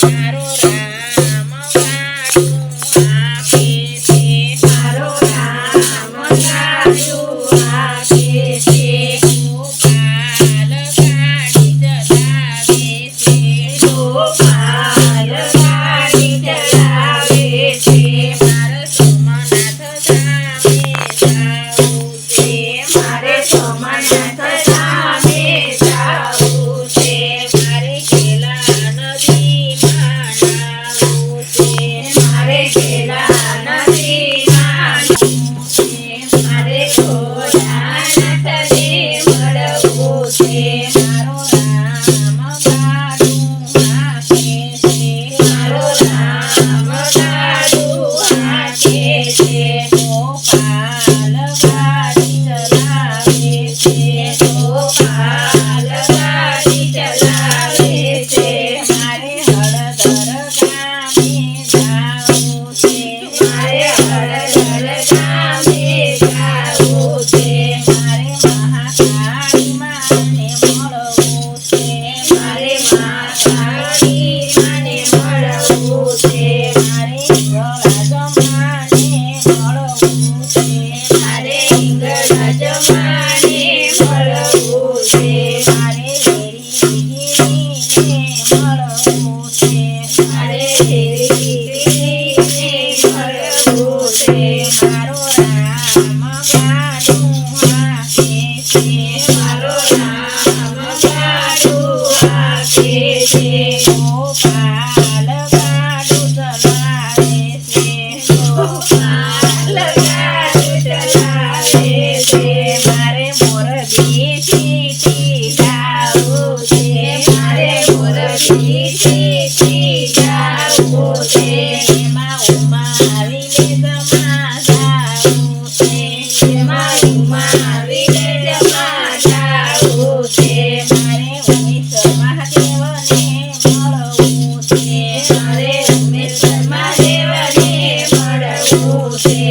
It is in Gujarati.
Carolina. ગોપાલ ગાડું ચલાવે છે Oh, she